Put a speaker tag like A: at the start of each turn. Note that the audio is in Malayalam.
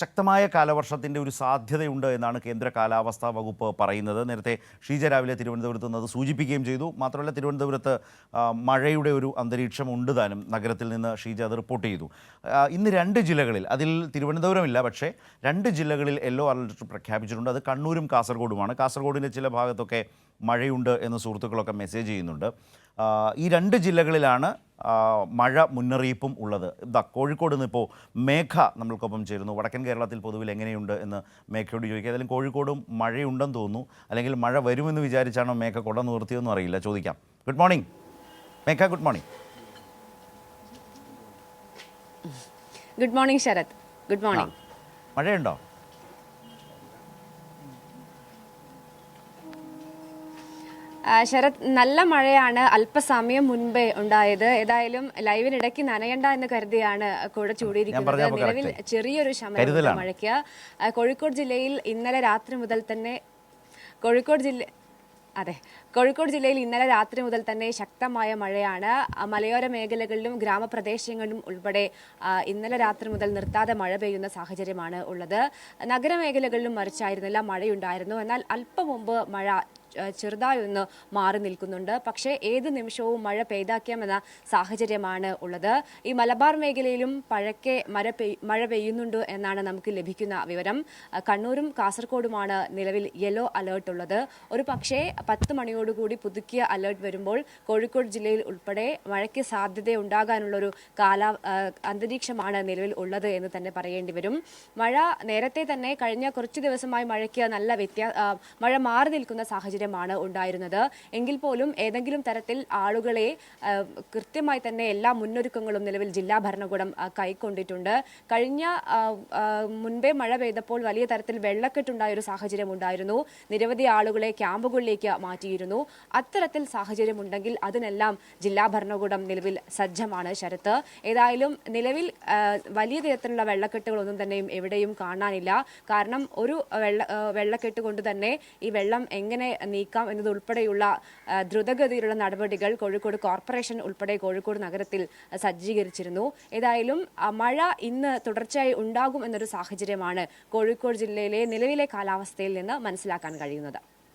A: ശക്തമായ കാലവർഷത്തിന്റെ ഒരു സാധ്യതയുണ്ട് എന്നാണ് കേന്ദ്ര കാലാവസ്ഥാ വകുപ്പ് പറയുന്നത്. നേരത്തെ ഷീജ രാവിലെ തിരുവനന്തപുരത്ത് നിന്ന് സൂചിപ്പിക്കുകയും ചെയ്തു. മാത്രമല്ല തിരുവനന്തപുരത്ത് മഴയുടെ ഒരു അന്തരീക്ഷം ഉണ്ട് താനും. നഗരത്തിൽ നിന്ന് ഷീജ അത് റിപ്പോർട്ട് ചെയ്തു. ഇന്ന് രണ്ട് ജില്ലകളിൽ അതിൽ തിരുവനന്തപുരമില്ല പക്ഷേ രണ്ട് ജില്ലകളിൽ യെല്ലോ അലർട്ട് പ്രഖ്യാപിച്ചിട്ടുണ്ട്. അത് കണ്ണൂരും കാസർഗോഡുമാണ്. കാസർഗോഡിന്റെ ചില ഭാഗത്തൊക്കെ മഴയുണ്ട് എന്ന് സുഹൃത്തുക്കളൊക്കെ മെസ്സേജ് ചെയ്യുന്നുണ്ട്. ഈ രണ്ട് ജില്ലകളിലാണ് മഴ മുന്നറിയിപ്പും ഉള്ളത്. ഇതാ കോഴിക്കോട് നിന്ന് ഇപ്പോൾ മേഘ നമ്മൾക്കൊപ്പം ചേരുന്നു. വടക്കൻ കേരളത്തിൽ പൊതുവിൽ എങ്ങനെയുണ്ട് എന്ന് മേഘയോട് ചോദിക്കുക. ഏതായാലും കോഴിക്കോടും മഴയുണ്ടെന്ന് തോന്നുന്നു. അല്ലെങ്കിൽ മഴ വരുമെന്ന് വിചാരിച്ചാണോ മേഘ കൊടം നിർത്തിയതെന്നും അറിയില്ല. ചോദിക്കാം. Good morning Megha good morning
B: good morning Sarath. Good morning
A: മഴയുണ്ടോ?
B: ശരത് നല്ല മഴയാണ് അല്പസമയം മുൻപേ ഉണ്ടായത്. ഏതായാലും ലൈവിനിടയ്ക്ക് നനയണ്ട എന്ന് കരുതിയാണ് കൂടെ ചൂടിയിരിക്കുന്നത്. നിലവിൽ ചെറിയൊരു ശമനം. മഴയ്ക്ക്. കോഴിക്കോട് ജില്ലയിൽ ഇന്നലെ രാത്രി മുതൽ തന്നെ കോഴിക്കോട് ജില്ല അതെ കോഴിക്കോട് ജില്ലയിൽ ഇന്നലെ രാത്രി മുതൽ തന്നെ ശക്തമായ മഴയാണ്. മലയോര മേഖലകളിലും ഗ്രാമപ്രദേശങ്ങളിലും ഉൾപ്പെടെ ഇന്നലെ രാത്രി മുതൽ നിർത്താതെ മഴ പെയ്യുന്ന സാഹചര്യമാണ് ഉള്ളത്. നഗരമേഖലകളിലും മറിച്ചായിരുന്നില്ല മഴയുണ്ടായിരുന്നു. എന്നാൽ അല്പം മുമ്പ് മഴ ചെറുതായി ഒന്ന് മാറി നിൽക്കുന്നുണ്ട്. പക്ഷേ ഏത് നിമിഷവും മഴ പെയ്താക്കാമെന്ന സാഹചര്യമാണ് ഉള്ളത്. ഈ മലബാർ മേഖലയിലും പഴക്കെ മഴ പെയ് മഴ പെയ്യുന്നുണ്ട് എന്നാണ് നമുക്ക് ലഭിക്കുന്ന വിവരം. കണ്ണൂരും കാസർഗോഡുമാണ് നിലവിൽ യെല്ലോ അലേർട്ട് ഉള്ളത്. ഒരു പക്ഷേ പത്ത് മണിയോടുകൂടി പുതുക്കിയ അലേർട്ട് വരുമ്പോൾ കോഴിക്കോട് ജില്ലയിൽ ഉൾപ്പെടെ മഴയ്ക്ക് സാധ്യത ഉണ്ടാകാനുള്ളൊരു കാല അന്തരീക്ഷമാണ് നിലവിൽ ഉള്ളത് എന്ന് തന്നെ പറയേണ്ടി വരും. മഴ നേരത്തെ തന്നെ കഴിഞ്ഞ കുറച്ച് ദിവസമായി മഴയ്ക്ക് നല്ല വ്യത്യാ മഴ മാറി നിൽക്കുന്ന സാഹചര്യമാണ് ഉണ്ടായിരുന്നത്. എങ്കിൽ പോലും ഏതെങ്കിലും തരത്തിൽ ആളുകളെ കൃത്യമായി തന്നെ എല്ലാ മുന്നൊരുക്കങ്ങളും നിലവിൽ ജില്ലാ ഭരണകൂടം കൈക്കൊണ്ടിട്ടുണ്ട്. കഴിഞ്ഞ മുൻപേ മഴ പെയ്തപ്പോൾ വലിയ തരത്തിൽ വെള്ളക്കെട്ടുണ്ടായ ഒരു സാഹചര്യം ഉണ്ടായിരുന്നു. നിരവധി ആളുകളെ ക്യാമ്പുകളിലേക്ക് മാറ്റിയിരുന്നു. അത്തരത്തിൽ സാഹചര്യം ഉണ്ടെങ്കിൽ അതിനെല്ലാം ജില്ലാ ഭരണകൂടം നിലവിൽ സജ്ജമാണ് ശരത്ത്. ഏതായാലും നിലവിൽ വലിയ തരത്തിലുള്ള വെള്ളക്കെട്ടുകളൊന്നും തന്നെയും എവിടെയും കാണാനില്ല. കാരണം ഒരു വെള്ള വെള്ളക്കെട്ട് കൊണ്ട് തന്നെ ഈ വെള്ളം എങ്ങനെ നീക്കാം എന്നതുൾപ്പെടെയുള്ള ദ്രുതഗതിയിലുള്ള നടപടികൾ കോഴിക്കോട് കോർപ്പറേഷൻ ഉൾപ്പെടെ കോഴിക്കോട് നഗരത്തിൽ സജ്ജീകരിച്ചിരുന്നു. ഏതായാലും മഴ ഇന്ന് തുടർച്ചയായി ഉണ്ടാകും എന്നൊരു സാഹചര്യമാണ് കോഴിക്കോട് ജില്ലയിലെ നിലവിലെ കാലാവസ്ഥയിൽ നിന്ന് മനസ്സിലാക്കാൻ കഴിയുന്നത്.